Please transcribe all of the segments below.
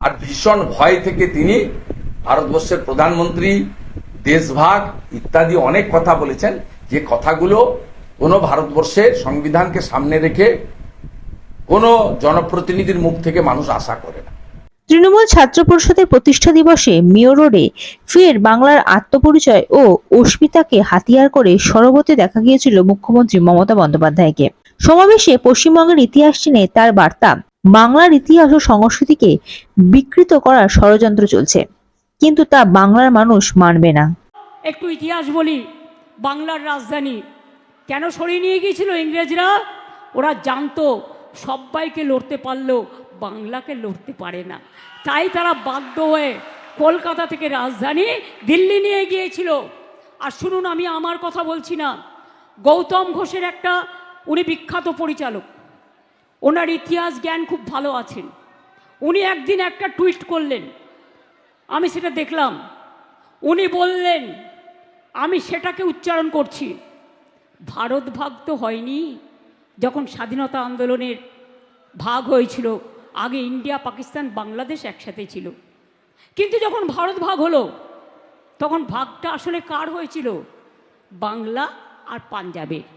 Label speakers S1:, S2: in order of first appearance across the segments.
S1: আর ভীষণ ভয় থেকে তিনি ভারতবর্ষের প্রধানমন্ত্রী, দেশভাগ ইত্যাদি অনেক কথা বলেছেন। যে কথাগুলো কোনো ভারতবর্ষের সংবিধানকে সামনে রেখে কোনো জনপ্রতিনিধির মুখ থেকে মানুষ আশা করে না।
S2: তৃণমূল ছাত্র পরিষদের প্রতিষ্ঠা দিবসে মেয়র রোডে ফের বাংলার আত্মপরিচয় ও অস্মিতাকে হাতিয়ার করে সরবতে দেখা গিয়েছিল মুখ্যমন্ত্রী মমতা বন্দ্যোপাধ্যায়কে। সমাবেশে পশ্চিমবঙ্গের ইতিহাস চিনে তার বার্তা বাংলার ইতিহাস ও সংস্কৃতিকে বিকৃত করার ষড়যন্ত্র চলছে, কিন্তু তা বাংলার মানুষ মানবে না।
S3: একটু ইতিহাস বলি, বাংলার রাজধানী। কেন সরিয়ে নিয়ে গিয়েছিল ইংরেজরা? ওরা জানতো সবাইকে লড়তে পারলেও বাংলাকে লড়তে পারে না। তাই তারা বাধ্য হয়ে কলকাতা থেকে রাজধানী দিল্লি নিয়ে গিয়েছিল। আর শুনুন, আমি আমার কথা বলছি না। গৌতম ঘোষের একটা, উনি বিখ্যাত পরিচালক। ওনার ইতিহাস জ্ঞান খুব ভালো আছেন। উনি একদিন একটা টুইট করলেন। আমি সেটা দেখলাম। উনি বললেন, আমি সেটাকে উচ্চারণ করছি। ভারত ভাগ তো হয়নি। যখন স্বাধীনতা আন্দোলনের ভাগ হয়েছিল, আগে ইন্ডিয়া, পাকিস্তান, বাংলাদেশ একসাথে ছিল। কিন্তু যখন ভারত ভাগ হলো, তখন ভাগটা আসলে কার হয়েছিল? বাংলা আর পাঞ্জাবের।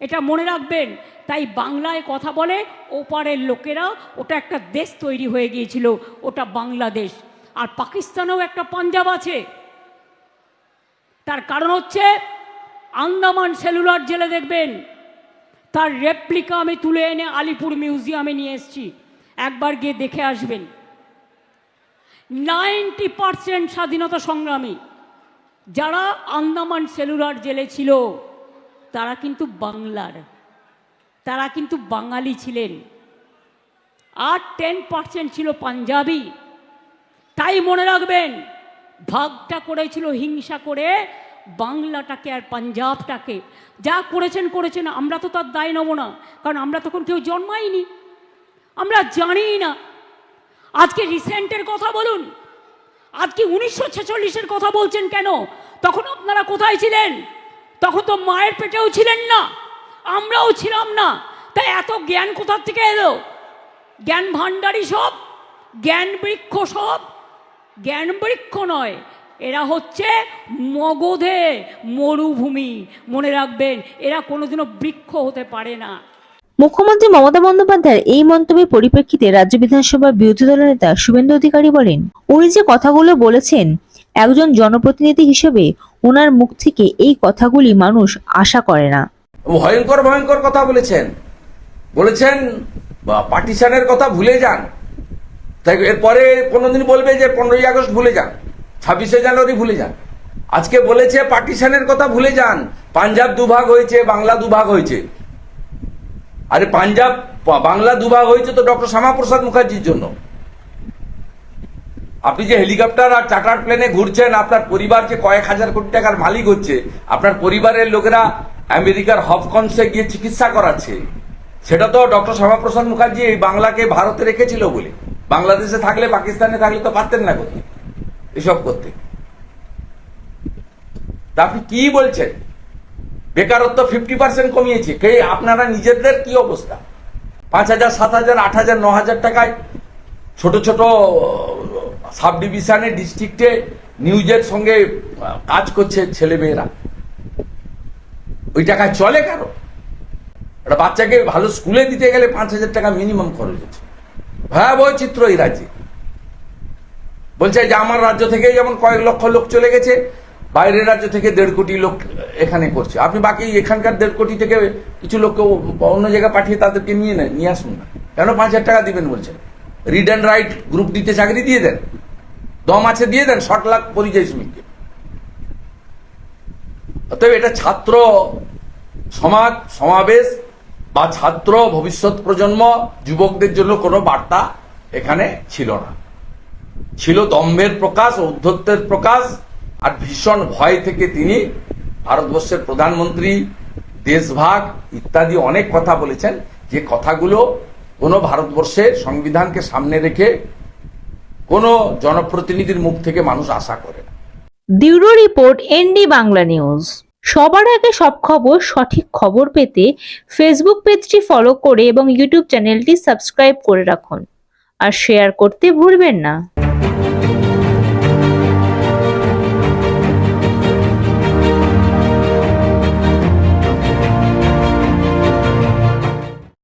S3: এটা মনে রাখবেন, তাই বাংলায় কথা বলে, ওপারের লোকেরা ওটা একটা দেশ তৈরি হয়ে গিয়েছিল, ওটা বাংলাদেশ। আর পাকিস্তানেও একটা পাঞ্জাব আছে। তার কারণ হচ্ছে, আন্দামান সেলুলার জেলে দেখবেন, তার রেপ্লিকা আমি তুলে এনে আলিপুর মিউজিয়ামে নিয়ে এসেছি। একবার গিয়ে দেখে আসবেন। নাইনটি পারসেন্ট স্বাধীনতা সংগ্রামী, যারা আন্দামান সেলুলার জেলে ছিল তারা কিন্তু বাংলার। তারা কিন্তু বাঙালি ছিলেন। আর টেন পার্সেন্ট ছিল পাঞ্জাবি। তাই মনে রাখবেন, ভাগটা করেছিল হিংসা করে বাংলাটাকে আর পাঞ্জাবটাকে। যা করেছেন করেছেন, আমরা তো তার দায় নেব না। কারণ আমরা তখন কেউ জন্মাইনি। আমরা জানিই না। আজকে রিসেন্টের কথা বলুন। আজকে উনিশশো ছেচল্লিশের কথা বলছেন কেন? তখন আপনারা কোথায় ছিলেন? তখন তো মায়ের পেটেও ছিলেন না, আমরাও ছিলাম না। তাই এত জ্ঞান কোথার থেকে এলো? জ্ঞান ভাণ্ডারী সব, জ্ঞান বৃক্ষ সব। জ্ঞান বৃক্ষ নয়, এরা হচ্ছে মগধে মরুভূমি। মনে রাখবেন, এরা কোনোদিনও বৃক্ষ হতে পারে না।
S2: মুখ্যমন্ত্রী মমতা বন্দ্যোপাধ্যায়ের এই মন্তব্যের পরিপ্রেক্ষিতে রাজ্য বিধানসভার বিরোধী দলের নেতা শুভেন্দু অধিকারী বলেন, উনি যে কথাগুলো বলেছেন একজন জনপ্রতিনিধি হিসেবে ওনার মুখ থেকে এই কথাগুলি মানুষ আশা করে না।
S1: ভয়ঙ্কর ভয়ঙ্কর কথা বলেছেন। বলেছেন পার্টিশনের কথা ভুলে যান। তাই এরপরে কোনোদিন বলবে যে পনেরোই আগস্ট ভুলে যান, ছাব্বিশে জানুয়ারি ভুলে যান। আজকে বলেছে পার্টিশনের কথা ভুলে যান, পাঞ্জাব দুভাগ হয়েছে, বাংলা দুভাগ হয়েছে। আরে পাঞ্জাব বাংলা দুভাগ হয়েছে তো ডক্টর শ্যামাপ্রসাদ মুখার্জির জন্য। আপনি যে হেলিকপ্টার আর চার্টার প্লেনে ঘুরছেন, আপনার পরিবার যে কয়েক হাজার কোটি টাকার মালিক হচ্ছে, আপনার পরিবারের লোকেরা আমেরিকার হফকনসে গিয়ে চিকিৎসা করাচ্ছে। সেটা তো ডক্টর শ্যামাপ্রসাদ মুখার্জি এই বাংলাকে ভারতে রেখেছিল বলে। বাংলাদেশে থাকলে, পাকিস্তানে থাকলে তো পারতেন না করতে এসব করতে। তা আপনি কি বলছেন? বেকারত্ব ফিফটি পার্সেন্ট কমিয়েছে। কে, আপনারা নিজেদের কি অবস্থা? পাঁচ হাজার, সাত হাজার, আট হাজার, ন হাজার টাকায় ছোট ছোট সাব ডিভিশনে ডিস্ট্রিক্টে নিউজের সঙ্গে কাজ করছে ছেলে মেয়েরা ওই টাকায় চলে কেন একটা বাচ্চাকে ভালো স্কুলে দিতে গেলে পাঁচ হাজার টাকা মিনিমাম খরচ হচ্ছে। ভয়াবহ চিত্র এই রাজ্যে। বলছে যে আমার রাজ্য থেকে যেমন কয়েক লক্ষ লোক চলে গেছে, বাইরের রাজ্য থেকে দেড় কোটি লোক এখানে করছে। আপনি বাকি এখানকার দেড় কোটি থেকে কিছু লোককে অন্য জায়গায় পাঠিয়ে তাদেরকে নিয়ে নেন, নিয়ে আসুন না। কেন পাঁচ হাজার টাকা দিবেন বলছেন? রিড অ্যান্ড রাইট গ্রুপ ডিতে চাকরি দিয়ে দেন। দম আছে, দিয়ে দেন, ষাট লাখ পরিযায়ী শ্রমিককে। অতএব এটা ছাত্র সমাজ, সমাবেশ বা ছাত্র ভবিষ্যৎ প্রজন্ম, যুবকদের জন্য কোনো বার্তা এখানে ছিল না। ছিল দম্ভের প্রকাশ, ঔদ্ধত্যের প্রকাশ, আর ভীষণ ভয় থেকে তিনি ভারতবর্ষের প্রধানমন্ত্রী, দেশভাগ ইত্যাদি অনেক কথা বলেছেন। যে কথাগুলো কোনো ভারতবর্ষের সংবিধানকে সামনে রেখে কোনো জনপ্রতিনিধির মুখ থেকে মানুষ আশা করে না।
S2: Bureau report, ND Bangla news. সবার আগে সব খবর, সঠিক খবর পেতে ফেসবুক পেজটি ফলো করে এবং ইউটিউব চ্যানেলটি সাবস্ক্রাইব করে রাখুন। আর শেয়ার করতে ভুলবেন না।